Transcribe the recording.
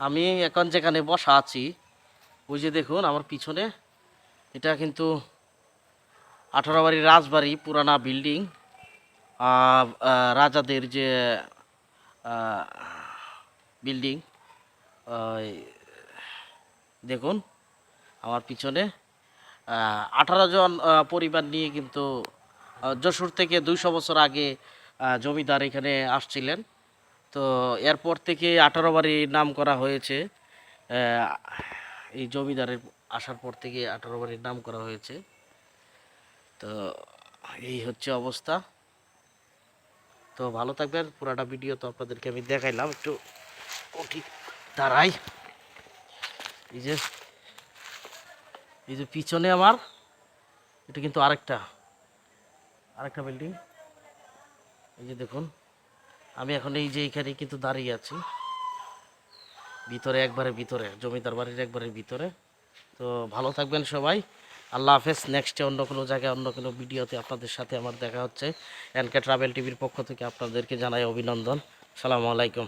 আমি এখন যেখানে বসা আছি, ওই যে দেখুন আমার পিছনে, এটা কিন্তু আঠারো বাড়ির রাজবাড়ি, পুরানা বিল্ডিং। রাজাদের যে বিল্ডিং দেখুন আমার পিছনে আঠারো জন পরিবার নিয়ে কিন্তু যশোর থেকে দুইশো বছর আগে জমিদার এখানে আসছিলেন। তো এরপর থেকে আঠারো বাড়ি নাম করা হয়েছে। এই জমিদারের আসার পর থেকে আঠারো বাড়ির নাম করা হয়েছে। তো এই হচ্ছে অবস্থা। তো ভালো থাকবেন। পুরাটা ভিডিও তো আপনাদেরকে আমি দেখাইলাম। একটু ওটি দাঁড়াই। এই যে এই যে পিছনে আমার, এটা কিন্তু আরেকটা আরেকটা বিল্ডিং এই যে দেখুন। আমি এখন এই যে এইখানে কিন্তু দাঁড়িয়ে আছি। ভিতরে একবারে ভিতরে, জমিদার বাড়ির একবারে ভিতরে। তো ভালো থাকবেন সবাই। আল্লাহ হাফেজ। নেক্সটে অন্য কোনো জায়গায়, অন্য কোনো ভিডিওতে আপনাদের সাথে আমার দেখা হচ্ছে। এনকে ট্রাভেল টিভির পক্ষ থেকে আপনাদেরকে জানাই অভিনন্দন। সালামু আলাইকুম।